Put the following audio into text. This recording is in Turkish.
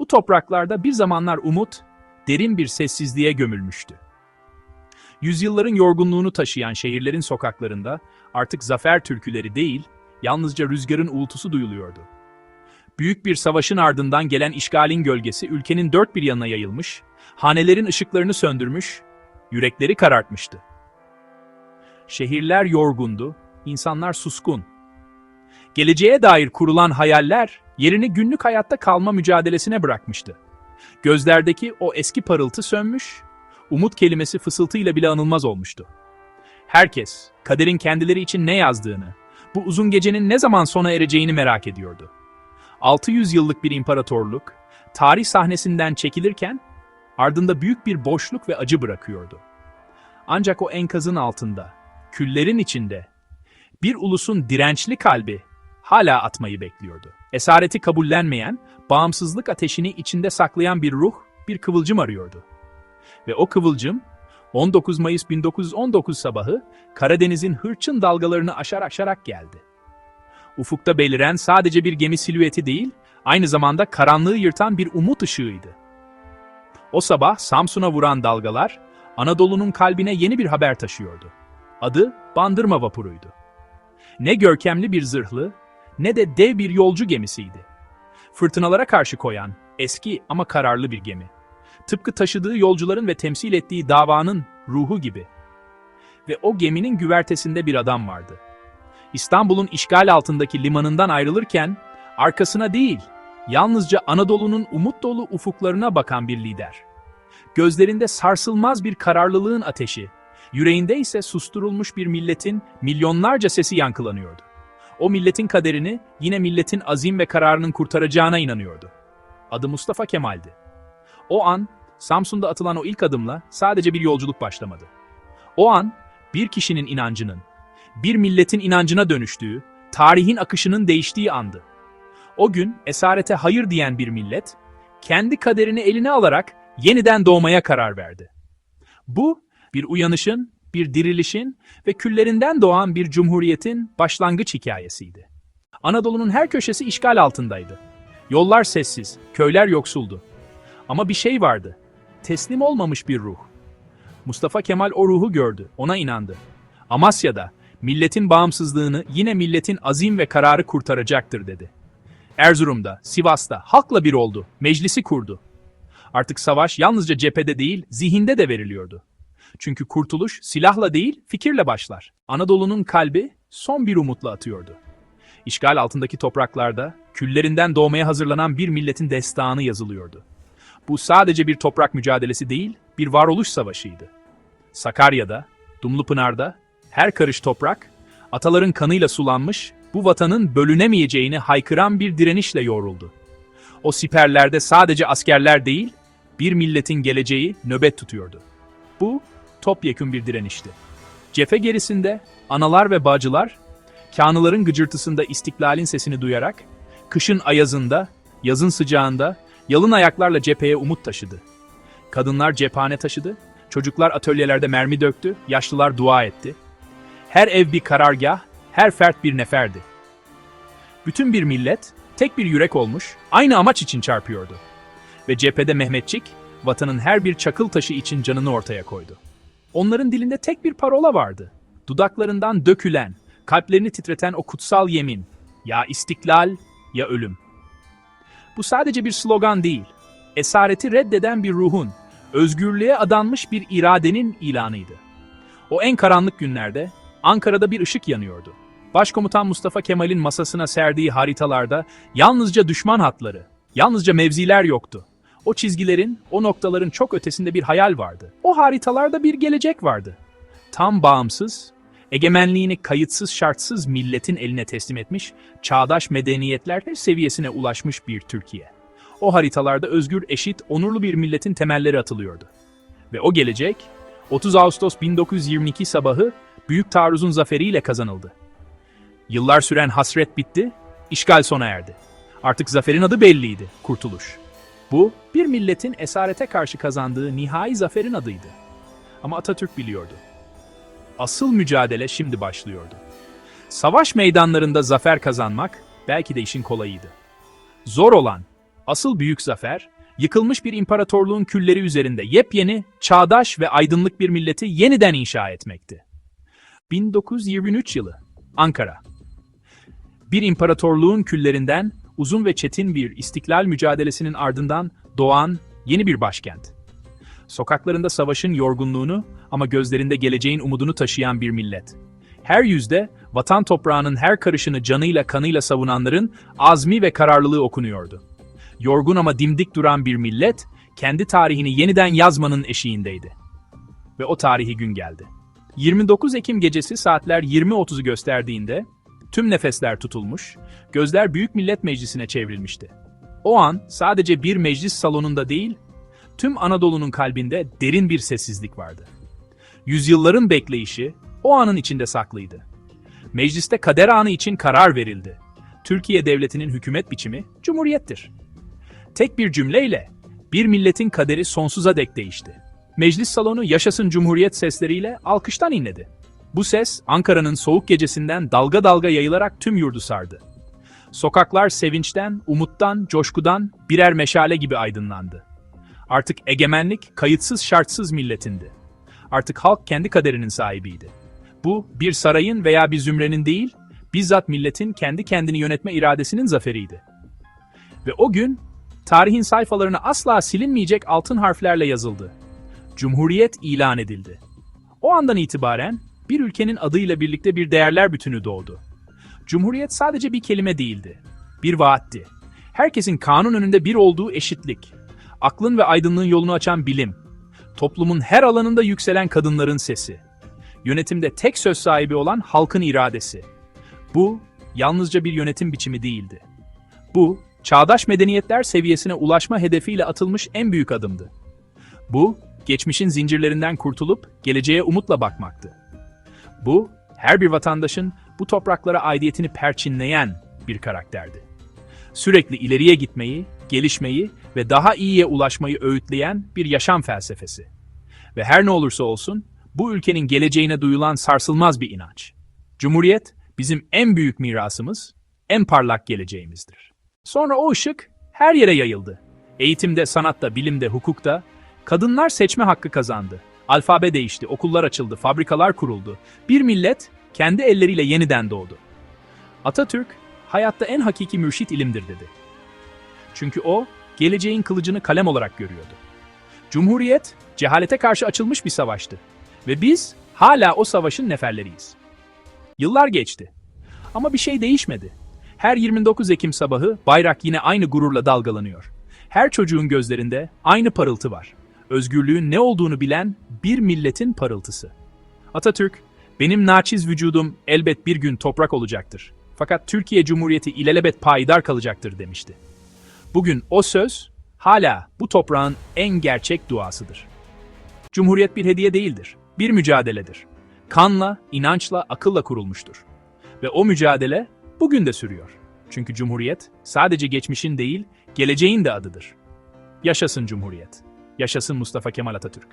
Bu topraklarda bir zamanlar umut, derin bir sessizliğe gömülmüştü. Yüzyılların yorgunluğunu taşıyan şehirlerin sokaklarında artık zafer türküleri değil, yalnızca rüzgarın uğultusu duyuluyordu. Büyük bir savaşın ardından gelen işgalin gölgesi ülkenin dört bir yanına yayılmış, hanelerin ışıklarını söndürmüş, yürekleri karartmıştı. Şehirler yorgundu, insanlar suskun. Geleceğe dair kurulan hayaller yerini günlük hayatta kalma mücadelesine bırakmıştı. Gözlerdeki o eski parıltı sönmüş, umut kelimesi fısıltıyla bile anılmaz olmuştu. Herkes, kaderin kendileri için ne yazdığını, bu uzun gecenin ne zaman sona ereceğini merak ediyordu. 600 yıllık bir imparatorluk, tarih sahnesinden çekilirken, ardında büyük bir boşluk ve acı bırakıyordu. Ancak o enkazın altında, küllerin içinde, bir ulusun dirençli kalbi hala atmayı bekliyordu. Esareti kabullenmeyen, bağımsızlık ateşini içinde saklayan bir ruh, bir kıvılcım arıyordu. Ve o kıvılcım, 19 Mayıs 1919 sabahı Karadeniz'in hırçın dalgalarını aşar aşarak geldi. Ufukta beliren sadece bir gemi silüeti değil, aynı zamanda karanlığı yırtan bir umut ışığıydı. O sabah Samsun'a vuran dalgalar, Anadolu'nun kalbine yeni bir haber taşıyordu. Adı Bandırma Vapuru'ydu. Ne görkemli bir zırhlı, ne de dev bir yolcu gemisiydi. Fırtınalara karşı koyan, eski ama kararlı bir gemi. Tıpkı taşıdığı yolcuların ve temsil ettiği davanın ruhu gibi. Ve o geminin güvertesinde bir adam vardı. İstanbul'un işgal altındaki limanından ayrılırken, arkasına değil, yalnızca Anadolu'nun umut dolu ufuklarına bakan bir lider. Gözlerinde sarsılmaz bir kararlılığın ateşi, yüreğinde ise susturulmuş bir milletin milyonlarca sesi yankılanıyordu. O milletin kaderini yine milletin azim ve kararının kurtaracağına inanıyordu. Adı Mustafa Kemal'di. O an, Samsun'da atılan o ilk adımla sadece bir yolculuk başlamadı. O an, bir kişinin inancının, bir milletin inancına dönüştüğü, tarihin akışının değiştiği andı. O gün esarete hayır diyen bir millet, kendi kaderini eline alarak yeniden doğmaya karar verdi. Bu, bir uyanışın, bir dirilişin ve küllerinden doğan bir cumhuriyetin başlangıç hikayesiydi. Anadolu'nun her köşesi işgal altındaydı. Yollar sessiz, köyler yoksuldu. Ama bir şey vardı. Teslim olmamış bir ruh. Mustafa Kemal o ruhu gördü, ona inandı. Amasya'da milletin bağımsızlığını yine milletin azim ve kararı kurtaracaktır dedi. Erzurum'da, Sivas'ta halkla bir oldu, meclisi kurdu. Artık savaş yalnızca cephede değil, zihinde de veriliyordu. Çünkü kurtuluş silahla değil, fikirle başlar. Anadolu'nun kalbi son bir umutla atıyordu. İşgal altındaki topraklarda küllerinden doğmaya hazırlanan bir milletin destanı yazılıyordu. Bu sadece bir toprak mücadelesi değil, bir varoluş savaşıydı. Sakarya'da, Dumlupınar'da her karış toprak, ataların kanıyla sulanmış, bu vatanın bölünemeyeceğini haykıran bir direnişle yoğruldu. O siperlerde sadece askerler değil, bir milletin geleceği nöbet tutuyordu. Bu, topyekün bir direnişti. Cephe gerisinde, analar ve bacılar, kânıların gıcırtısında istiklalin sesini duyarak, kışın ayazında, yazın sıcağında, yalın ayaklarla cepheye umut taşıdı. Kadınlar cephane taşıdı, çocuklar atölyelerde mermi döktü, yaşlılar dua etti. Her ev bir karargah, her fert bir neferdi. Bütün bir millet, tek bir yürek olmuş, aynı amaç için çarpıyordu. Ve cephede Mehmetçik, vatanın her bir çakıl taşı için canını ortaya koydu. Onların dilinde tek bir parola vardı. Dudaklarından dökülen, kalplerini titreten o kutsal yemin. Ya istiklal, ya ölüm. Bu sadece bir slogan değil. Esareti reddeden bir ruhun, özgürlüğe adanmış bir iradenin ilanıydı. O en karanlık günlerde Ankara'da bir ışık yanıyordu. Başkomutan Mustafa Kemal'in masasına serdiği haritalarda yalnızca düşman hatları, yalnızca mevziler yoktu. O çizgilerin, o noktaların çok ötesinde bir hayal vardı. O haritalarda bir gelecek vardı. Tam bağımsız, egemenliğini kayıtsız şartsız milletin eline teslim etmiş, çağdaş medeniyetler seviyesine ulaşmış bir Türkiye. O haritalarda özgür, eşit, onurlu bir milletin temelleri atılıyordu. Ve o gelecek, 30 Ağustos 1922 sabahı Büyük Taarruz'un zaferiyle kazanıldı. Yıllar süren hasret bitti, işgal sona erdi. Artık zaferin adı belliydi, kurtuluş. Bu, bir milletin esarete karşı kazandığı nihai zaferin adıydı. Ama Atatürk biliyordu. Asıl mücadele şimdi başlıyordu. Savaş meydanlarında zafer kazanmak belki de işin kolayıydı. Zor olan, Asıl büyük zafer, yıkılmış bir imparatorluğun külleri üzerinde yepyeni, çağdaş ve aydınlık bir milleti yeniden inşa etmekti. 1923 yılı, Ankara. Bir imparatorluğun küllerinden uzun ve çetin bir istiklal mücadelesinin ardından doğan yeni bir başkent. Sokaklarında savaşın yorgunluğunu ama gözlerinde geleceğin umudunu taşıyan bir millet. Her yüzde vatan toprağının her karışını canıyla kanıyla savunanların azmi ve kararlılığı okunuyordu. Yorgun ama dimdik duran bir millet, kendi tarihini yeniden yazmanın eşiğindeydi. Ve o tarihi gün geldi. 29 Ekim gecesi saatler 20.30'u gösterdiğinde tüm nefesler tutulmuş, gözler Büyük Millet Meclisi'ne çevrilmişti. O an sadece bir meclis salonunda değil, tüm Anadolu'nun kalbinde derin bir sessizlik vardı. Yüzyılların bekleyişi o anın içinde saklıydı. Mecliste kader anı için karar verildi. Türkiye Devleti'nin hükümet biçimi cumhuriyettir. Tek bir cümleyle bir milletin kaderi sonsuza dek değişti. Meclis salonu yaşasın cumhuriyet sesleriyle alkıştan inledi. Bu ses Ankara'nın soğuk gecesinden dalga dalga yayılarak tüm yurdu sardı. Sokaklar sevinçten, umuttan, coşkudan birer meşale gibi aydınlandı. Artık egemenlik kayıtsız şartsız milletindi. Artık halk kendi kaderinin sahibiydi. Bu bir sarayın veya bir zümrenin değil, bizzat milletin kendi kendini yönetme iradesinin zaferiydi. Ve o gün tarihin sayfalarına asla silinmeyecek altın harflerle yazıldı. Cumhuriyet ilan edildi. O andan itibaren bir ülkenin adıyla birlikte bir değerler bütünü doğdu. Cumhuriyet sadece bir kelime değildi. Bir vaatti. Herkesin kanun önünde bir olduğu eşitlik. Aklın ve aydınlığın yolunu açan bilim. Toplumun her alanında yükselen kadınların sesi. Yönetimde tek söz sahibi olan halkın iradesi. Bu yalnızca bir yönetim biçimi değildi. Bu, çağdaş medeniyetler seviyesine ulaşma hedefiyle atılmış en büyük adımdı. Bu, geçmişin zincirlerinden kurtulup geleceğe umutla bakmaktı. Bu, her bir vatandaşın bu topraklara aidiyetini perçinleyen bir karakterdi. Sürekli ileriye gitmeyi, gelişmeyi ve daha iyiye ulaşmayı öğütleyen bir yaşam felsefesi. Ve her ne olursa olsun, bu ülkenin geleceğine duyulan sarsılmaz bir inanç. Cumhuriyet, bizim en büyük mirasımız, en parlak geleceğimizdir. Sonra o ışık her yere yayıldı. Eğitimde, sanatta, bilimde, hukukta, kadınlar seçme hakkı kazandı. Alfabe değişti, okullar açıldı, fabrikalar kuruldu. Bir millet kendi elleriyle yeniden doğdu. Atatürk, hayatta en hakiki mürşit ilimdir dedi. Çünkü o, geleceğin kılıcını kalem olarak görüyordu. Cumhuriyet, cehalete karşı açılmış bir savaştı. Ve biz hala o savaşın neferleriyiz. Yıllar geçti. Ama bir şey değişmedi. Her 29 Ekim sabahı bayrak yine aynı gururla dalgalanıyor. Her çocuğun gözlerinde aynı parıltı var. Özgürlüğün ne olduğunu bilen bir milletin parıltısı. Atatürk, benim naçiz vücudum elbet bir gün toprak olacaktır. Fakat Türkiye Cumhuriyeti ilelebet payidar kalacaktır demişti. Bugün o söz hala bu toprağın en gerçek duasıdır. Cumhuriyet bir hediye değildir, bir mücadeledir. Kanla, inançla, akılla kurulmuştur. Ve o mücadele bugün de sürüyor. Çünkü Cumhuriyet sadece geçmişin değil, geleceğin de adıdır. Yaşasın Cumhuriyet. Yaşasın Mustafa Kemal Atatürk.